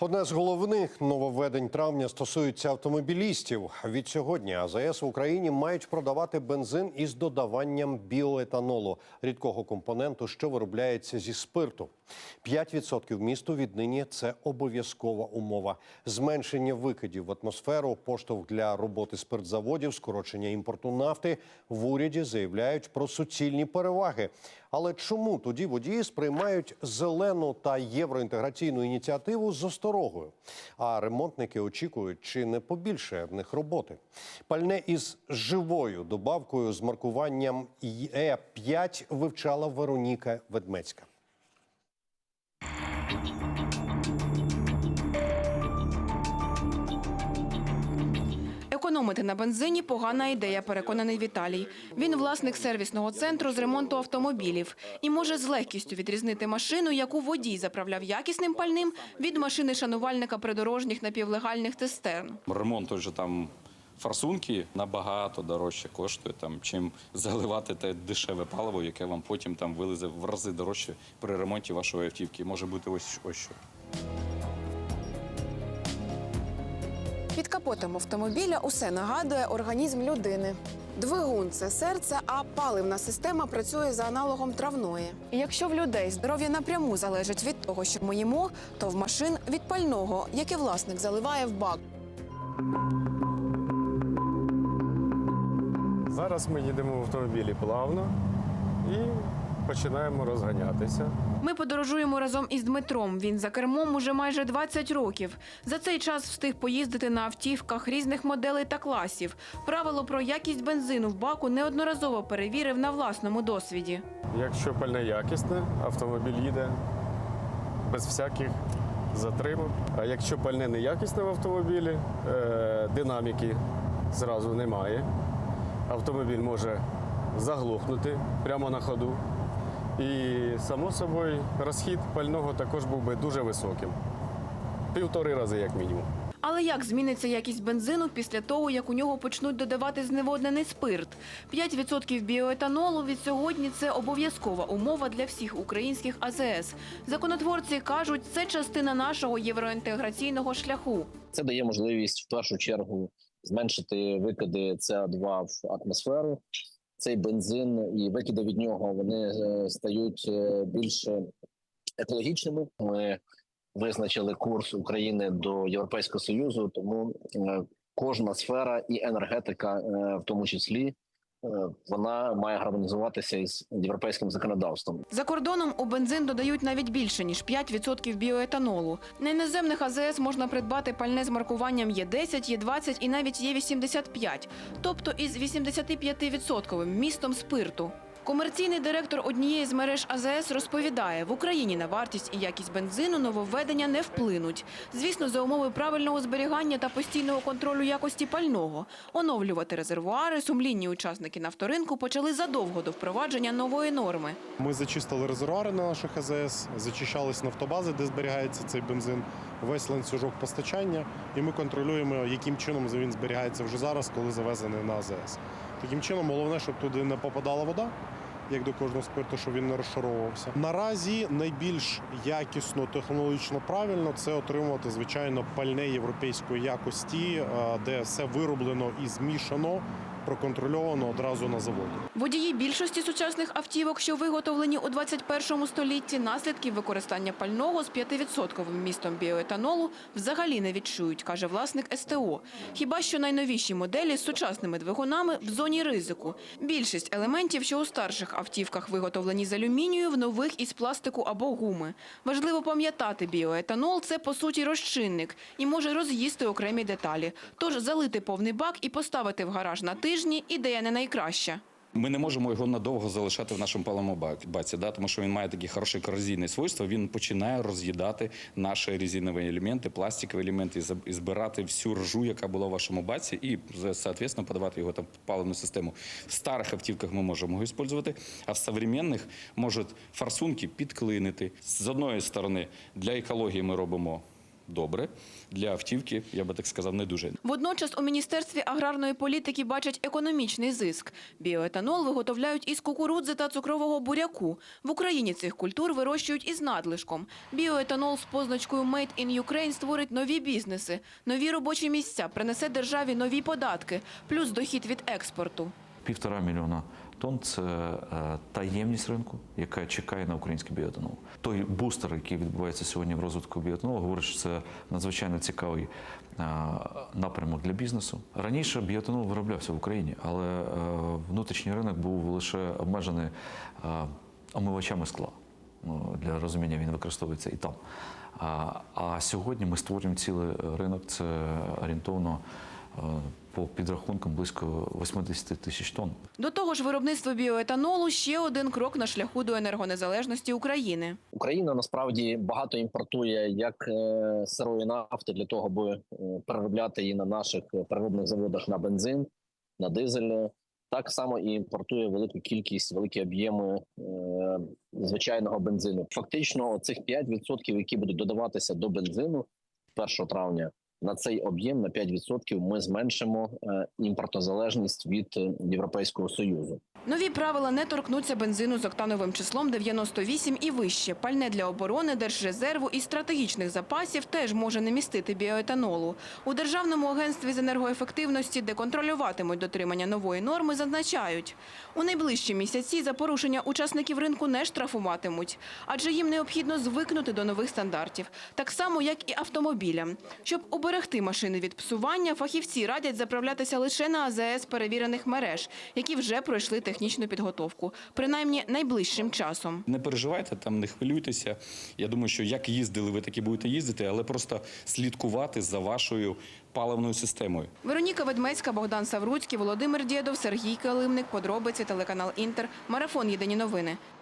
Одне з головних нововведень травня стосується автомобілістів. Від сьогодні АЗС в Україні мають продавати бензин із додаванням біоетанолу, рідкого компоненту, що виробляється зі спирту. 5% місту віднині це обов'язкова умова. Зменшення викидів в атмосферу, поштовх для роботи спиртзаводів, скорочення імпорту нафти в уряді заявляють про суцільні переваги. Але чому тоді водії сприймають зелену та євроінтеграційну ініціативу з осторогою? А ремонтники очікують, чи не побільше в них роботи. Пальне із живою добавкою з маркуванням Е5 вивчала Вероніка Ведмецька. Економити на бензині погана ідея, переконаний Віталій. Він власник сервісного центру з ремонту автомобілів і може з легкістю відрізнити машину, яку водій заправляв якісним пальним, від машини шанувальника придорожніх напівлегальних цистерн. Ремонт той там форсунки набагато дорожче коштує, там, чим заливати те дешеве паливо, яке вам потім там вилізе в рази дорожче при ремонті вашої автівки. Може бути ось, ось що. Під капотом автомобіля усе нагадує організм людини. Двигун це серце, а паливна система працює за аналогом травної. І якщо в людей здоров'я напряму залежить від того, що ми їмо, то в машин від пального, яке власник заливає в бак. Зараз ми їдемо в автомобілі плавно і починаємо розганятися. Ми подорожуємо разом із Дмитром. Він за кермом уже майже 20 років. За цей час встиг поїздити на автівках різних моделей та класів. Правило про якість бензину в баку неодноразово перевірив на власному досвіді. Якщо пальне якісне, автомобіль їде без всяких затримок. А якщо пальне неякісне в автомобілі, е, динаміки зразу немає. Автомобіль може заглохнути прямо на ходу. І, само собою, розхід пального також був би дуже високим. Півтори рази, як мінімум. Але як зміниться якість бензину після того, як у нього почнуть додавати зневоднений спирт? 5% біоетанолу від сьогодні це обов'язкова умова для всіх українських АЗС. Законотворці кажуть, це частина нашого євроінтеграційного шляху. Це дає можливість в першу чергу зменшити викиди СО2 в атмосферу. Цей бензин і викиди від нього вони е, стають е, більш екологічними. Ми визначили курс України до Європейського союзу, тому е, кожна сфера і енергетика, е, в тому числі, е, вона має гармонізуватися із європейським законодавством. За кордоном у бензин додають навіть більше ніж 5% біоетанолу. На іноземних АЗС можна придбати пальне з маркуванням Є10, Є20 і навіть Є85, тобто із 85% містом спирту. Комерційний директор однієї з мереж АЗС розповідає, в Україні на вартість і якість бензину нововведення не вплинуть. Звісно, за умови правильного зберігання та постійного контролю якості пального. Оновлювати резервуари сумлінні учасники нафторинку почали задовго до впровадження нової норми. Ми зачистили резервуари на наших АЗС, зачищались нафтобази, де зберігається цей бензин, весь ланцюжок постачання, і ми контролюємо, яким чином він зберігається вже зараз, коли завезений на АЗС. Таким чином, головне, щоб туди не попадала вода. Як до кожного спирту, щоб він не розшаровувався. Наразі найбільш якісно, технологічно правильно це отримувати звичайно пальне європейської якості, е, де все вироблено і змішано, проконтрольовано одразу на заводі. Водії більшості сучасних автівок, що виготовлені у 21 столітті, наслідків використання пального з 5% вмістом біоетанолу взагалі не відчують, каже власник СТО. Хіба що найновіші моделі з сучасними двигунами в зоні ризику. Більшість елементів, що у старших автівках виготовлені з алюмінію, в нових із пластику або гуми. Важливо пам'ятати, біоетанол це по суті розчинник і може роз'їсти окремі деталі. Тож залити повний бак і поставити в гараж на тижні ідея не найкраща. Ми не можемо його надовго залишати в нашому паливному баці, да, тому що він має такі хороші корозійні свойства. Він починає роз'їдати наші резинові елементи, пластикові елементи і збирати всю ржу, яка була в вашому баці, і соответственно подавати його там в паливну систему. В старих автівках ми можемо його використовувати, а в современних можуть форсунки підклинити. З одної сторони, для екології ми робимо добре. Для автівки, я би так сказав, не дуже. Водночас у Міністерстві аграрної політики бачать економічний зиск. Біоетанол виготовляють із кукурудзи та цукрового буряку. В Україні цих культур вирощують із надлишком. Біоетанол з позначкою «Made in Ukraine» створить нові бізнеси, нові робочі місця, принесе державі нові податки, плюс дохід від експорту. Півтора мільйона тонн це е, та ємність ринку, яка чекає на український біоетанол. Той бустер, який відбувається сьогодні в розвитку біоетанолу, говорить, що це надзвичайно цікавий е, напрямок для бізнесу. Раніше біоетанол вироблявся в Україні, але е, внутрішній ринок був лише обмежений омивачами скла. Ну, Для розуміння він використовується і там. А, а сьогодні ми створюємо цілий ринок. Це орієнтовно по підрахункам близько 80 тисяч тонн. До того ж, виробництво біоетанолу – ще один крок на шляху до енергонезалежності України. Україна насправді багато імпортує як е, сирої нафти для того, аби е, переробляти її на наших е, переробних заводах на бензин, на дизель. Так само і імпортує велику кількість, великі об'єми е, звичайного бензину. Фактично, цих 5%, які будуть додаватися до бензину 1 травня, на цей об'єм на 5% ми зменшимо е, імпортозалежність від е, Європейського союзу. Нові правила не торкнуться бензину з октановим числом 98 і вище. Пальне для оборони, держрезерву і стратегічних запасів теж може не містити біоетанолу. У Державному агентстві з енергоефективності, де контролюватимуть дотримання нової норми, зазначають, у найближчі місяці за порушення учасників ринку не штрафуватимуть, адже їм необхідно звикнути до нових стандартів, так само, як і автомобілям. Щоб уберегти машини від псування, фахівці радять заправлятися лише на АЗС перевірених мереж, які вже пройшли технічну підготовку, принаймні найближчим часом. Не переживайте, там не хвилюйтеся. Я думаю, що як їздили, ви так і будете їздити, але просто слідкувати за вашою паливною системою. Вероніка Ведмецька, Богдан Савруцький, Володимир Дєдов, Сергій Калимник, Подробиці, телеканал Інтер, Марафон Єдині новини.